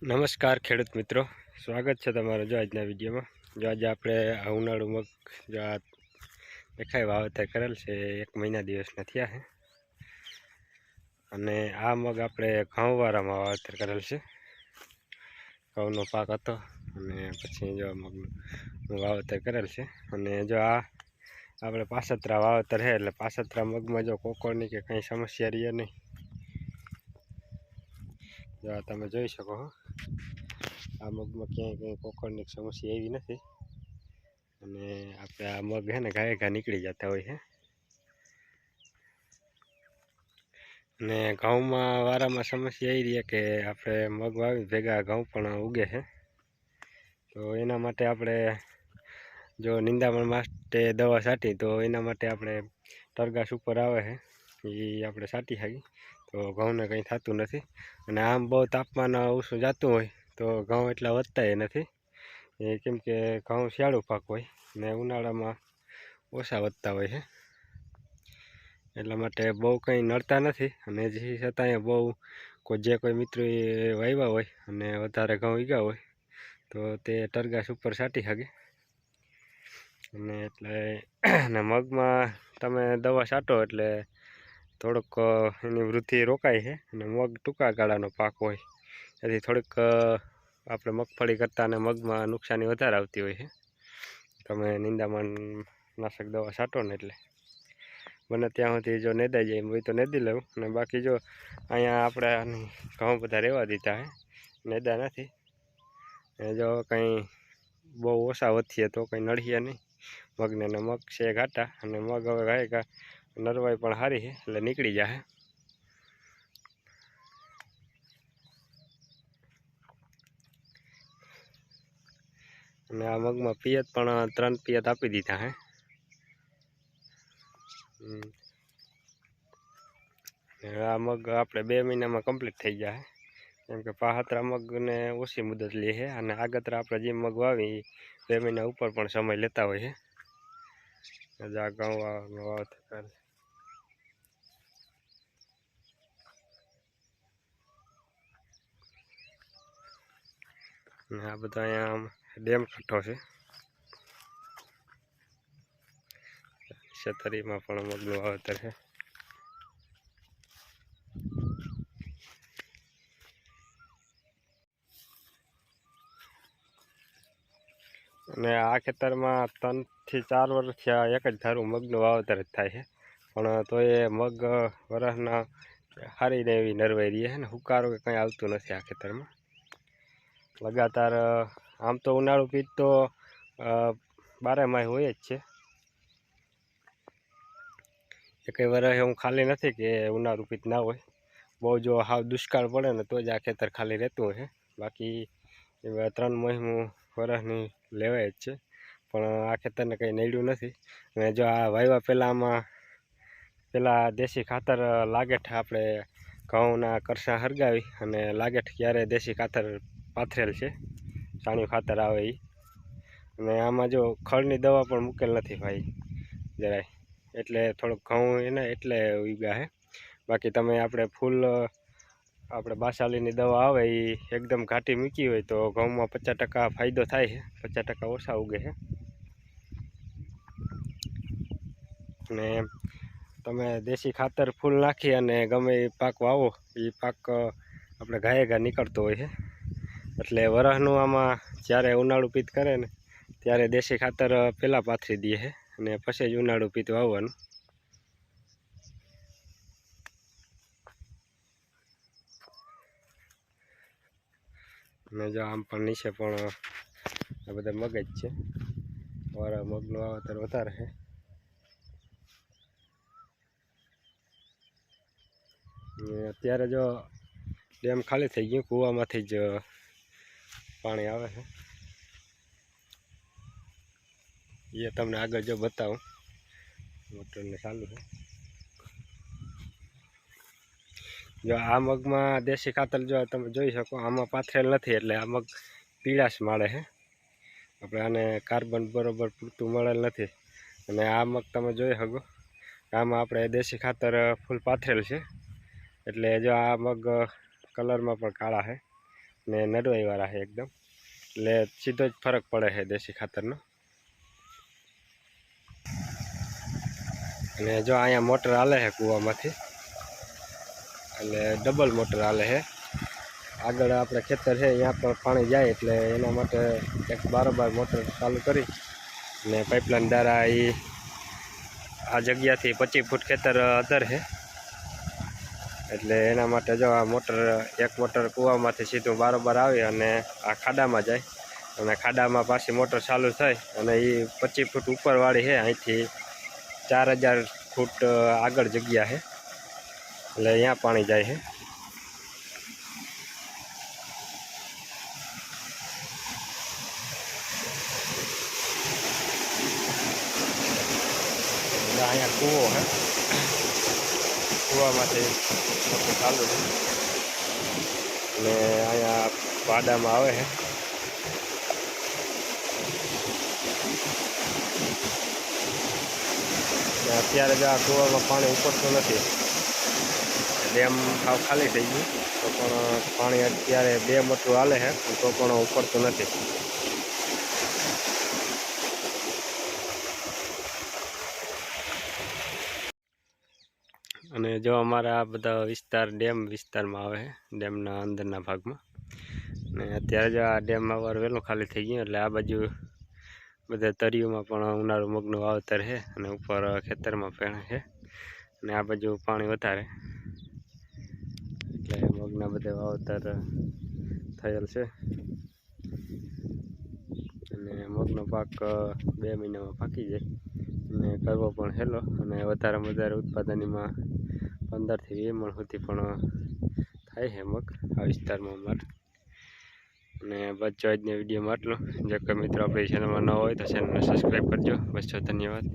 નમસ્કાર ખેડૂત મિત્રો. સ્વાગત છે તમારું જો આજના વિડીયોમાં. જો આજે આપણે આ ઉનાળુ મગ જો આ દેખાય વાવેતર કરેલ છે એક મહિના દિવસના થયા છે. અને આ મગ આપણે ઘઉંવાળામાં વાવેતર કરેલ છે. ઘઉંનો પાક હતો અને પછી જો મગનું વાવેતર કરેલ છે. અને જો આ આપણે પાસતરા વાવેતર છે, એટલે પાસતરા મગમાં જો કોકોરની કે કંઈ સમસ્યા રહી નહીં. જો તમે જોઈ શકો છો આ મગમાં ક્યાંય કંઈ કોકણની સમસ્યા એવી નથી. અને આપણે આ મગ છે ને ગાય ઘા નીકળી જતા હોય છે અને ઘઉંમાં વારામાં સમસ્યા એ રહી કે આપણે મગ વાવી ભેગા ઘઉં પણ ઉગે છે. તો એના માટે આપણે જો નિંદામણ માટે દવા છાંટી તો એના માટે આપણે ટરગાસ ઉપર આવે છે. એ આપણે છાંટી શકીએ. તો ઘઉંને કંઈ થતું નથી. અને આમ બહુ તાપમાન ઓછું જતું હોય, તો ઘઉં એટલા વધતા નથી. એ કેમ કે ઘઉં શિયાળુ પાક હોય, ને ઉનાળામાં ઓછા વધતા હોય છે. એટલા માટે બહુ કંઈ નડતા નથી. અને જે છતાંય બહુ કોઈ, જે કોઈ મિત્રો વાવ્યા હોય, અને વધારે ઘઉં ઈગા હોય, તો તે ટરગાસ ઉપર છાંટી શકે અને એટલે, ને મગમાં તમે દવા છાંટો એટલે થોડુંક એની વૃદ્ધિ રોકાય છે અને મગ ટૂંકા ગાળાનો પાક હોય. એથી થોડીક આપણે મગફળી કરતાં અને મગમાં નુકસાની વધારે આવતી હોય છે. તમે નિંદામણ નાશક દવા છાંટો ને એટલે. બને ત્યાં સુધી જો નેદાઈ જાય હોય તો નેદી લઉં. અને બાકી જો અહીંયા આપણે ઘઉં બધા રહેવા દીધા હે, નેદા નથી. ને જો કંઈ બહુ ઓછા વધીએ તો કંઈ નડીએ નહીં. મગને મગ છે ઘાટા. અને મગ હવે ગાય નરવાઈ પણ સારી છે, એટલે નીકળી જાય અને આ મગમાં પિયત પણ ત્રણ પિયત આપી દીધા હે. આ મગ આપણે બે મહિનામાં કમ્પ્લીટ થઈ જાય કેમ કે પાહતરા મગને ઓછી મુદત લે છે અને આગતરા આપણે જે મગ વાવી, બે મહિના ઉપર પણ સમય લેતા હોય છે આ ઘઉં વાવતર અને આ બધા અહીંયા આમ ડેમ કઠ્ઠો છે. છતરીમાં પણ મગનું વાવેતર છે અને આ ખેતરમાં ત્રણથી ચાર વર્ષથી આ એક જ ધારું મગનું વાવેતર જ થાય છે. પણ તો એ મગ વરસના સારી ને એવી નરવાઈ રહી છે ને હુકારો કે કંઈ આવતું નથી આ ખેતરમાં. લગાતાર આમ તો ઉનાળુ પીત તો બારે માસ હોય જ છે. એકેય વર્ષ હું ખાલી નથી કે ઉનાળુ પીત ના હોય. બહુ જો હાવ દુષ્કાળ પડે ને તો જ આ ખેતર ખાલી રહેતું હોય બાકી ત્રણ મહિનું વરસની લેવાય જ છે. પણ આ ખેતરને કંઈ નડ્યું નથી. અને જો આ વાવ્યા પહેલાં આમાં પહેલાં દેશી ખાતર લાગેઠ આપણે ઘઉંના કરસા હરગાવી અને લાગેઠ ક્યારે દેશી ખાતર પાથરેલ છે. છાણિયું ખાતર આવે એ અને આમાં જો ખળની દવા પણ મૂકેલ નથી ભાઈ, જરાય. એટલે થોડુંક ઘઉં એને એટલે ઉગ્યા છે બાકી તમે આપણે ફૂલ, આપણે બાસાલીની દવા આવે એ એકદમ ઘાટી મૂકી હોય તો ઘઉંમાં પચાસ ટકા ફાયદો થાય છે પચાસ ટકા ઓછા ઉગે છે અને તમે દેશી ખાતર ફૂલ નાખી અને ગમે એ પાક વાવો એ પાક આપણે ઘાયે ઘા નીકળતો હોય છે એટલે વરસનું આમાં જ્યારે ઉનાળુ પીત કરે ને, ત્યારે દેશી ખાતર પહેલાં પાથરી દઈએ અને પછી જ ઉનાળુ પિત્ત વાવવાનું. અને જો આમ પણ નીચે પણ આ બધા મગજ છે. વારા મગનું વાવેતર વધારે છે અત્યારે જો ડેમ ખાલી થઈ ગયું, કૂવામાંથી જ પાણી આવે છે. એ તમને આગળ જો બતાવું. મોટરને ચાલુ છે. જો આ મગમાં દેશી ખાતર જો તમે જોઈ શકો, આમાં પાથરેલ નથી એટલે આ મગ પીળાશ માળે છે. આપણે આને કાર્બન બરોબર પૂરતું મળેલ નથી. અને આ મગ તમે જોઈ શકો, આમાં આપણે દેશી ખાતર ફૂલ પાથરેલ છે. એટલે જો આ મગ કલરમાં પણ કાળા છે. ને નડવાઈવાળા છે એકદમ. એટલે સીધો જ ફરક પડે છે દેશી ખાતરનો. અને જો અહીંયા મોટર હાલે છે કૂવામાંથી. એટલે ડબલ મોટર હાલે છે. આગળ આપણે ખેતર છે, અહીંયા પણ પાણી જાય એટલે એના માટે એક બારોબાર મોટર ચાલુ કરી. ને પાઇપલાઇન દ્વારા એ આ જગ્યાથી પચીસ ફૂટ ખેતર અધર છે. એટલે એના માટે જો આ મોટર, એક મોટર કૂવામાંથી સીધું બારોબાર આવી અને આ ખાડામાં જાય. અને ખાડામાં પાછી મોટર ચાલુ થાય અને એ પચીસ ફૂટ ઉપરવાળી છે. અહીંથી ચાર હજાર ફૂટ આગળ જગ્યા છે. એટલે અહીંયા પાણી જાય છે. અહીંયા કૂવો છે. કૂવામાંથી મોટર ચાલુ છે. અને અહીંયા પાડામાં આવે છે. અત્યારે જો આ કૂવામાં પાણી ઉપડતું નથી. ડેમ સાવ ખાલી થઈ ગયું. તો પણ પાણી અત્યારે બે મોટું હાલે છે. તો પણ ઉપડતું નથી. અને જો અમારા આ બધા વિસ્તાર, ડેમ વિસ્તારમાં આવે છે ડેમના અંદરના ભાગમાં. અને અત્યારે જો આ ડેમ અવાર વહેલું ખાલી થઈ ગયું, એટલે આ બાજુ બધા તરિયુંમાં પણ ઉનાળુ મગનું વાવતર છે અને ઉપર ખેતરમાં પણ છે અને આ બાજુ પાણી વધારે. એટલે મગના બધા વાવતર થયેલ છે. અને મગનો પાક બે મહિનામાં પાકી જાય. અને કરવો પણ હેલો, અને વધારેમાં વધારે ઉત્પાદનીમાં પંદરથી વીસ મણ સુધી પણ થાય મગ આ વિસ્તારમાં અમારે. અને બસ જો આજના વિડીયોમાં આટલું. જે કોઈ મિત્રો આપણી ચેનલમાં ન હોય તો ચેનલને સબસ્ક્રાઈબ કરજો. બસ જો ધન્યવાદ.